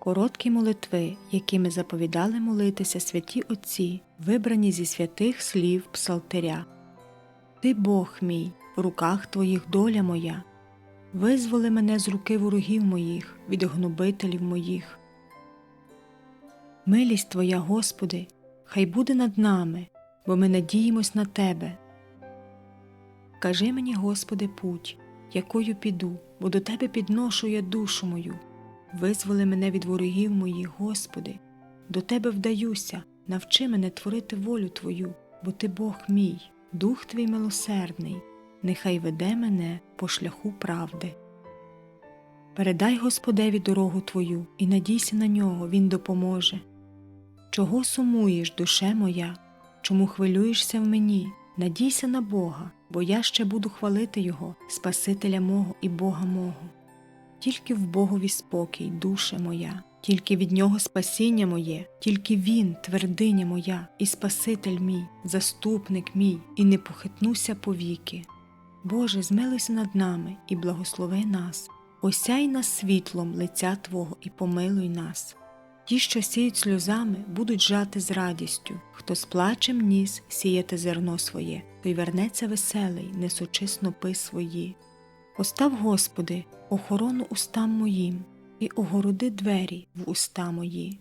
Короткі молитви, якими заповідали молитися святі Отці, вибрані зі святих слів Псалтиря. Ти Бог мій, в руках Твоїх доля моя. Визволи мене з руки ворогів моїх, від гнобителів моїх. Милість Твоя, Господи, хай буде над нами, бо ми надіємось на Тебе. Кажи мені, Господи, путь, якою піду, бо до Тебе підношу я душу мою. Визволи мене від ворогів моїх, Господи, до Тебе вдаюся, навчи мене творити волю Твою, бо Ти Бог мій, Дух Твій милосердний, нехай веде мене по шляху правди. Передай Господеві дорогу Твою і надійся на нього, Він допоможе. Чого сумуєш, душе моя, чому хвилюєшся в мені? Надійся на Бога, бо я ще буду хвалити Його, Спасителя мого і Бога мого. Тільки в Богові спокій, душе моя, тільки від Нього спасіння моє, тільки Він, твердиня моя, і Спаситель мій, заступник мій, і не похитнуся повіки. Боже, змилуйся над нами і благослови нас, осяй нас світлом лиця Твого і помилуй нас. Ті, що сіють сльозами, будуть жати з радістю, хто з плачем ніс сіяти зерно своє, той вернеться веселий, несучи снопи свої. Постав, Господи, охорону устам моїм, і огороди двері в уста мої.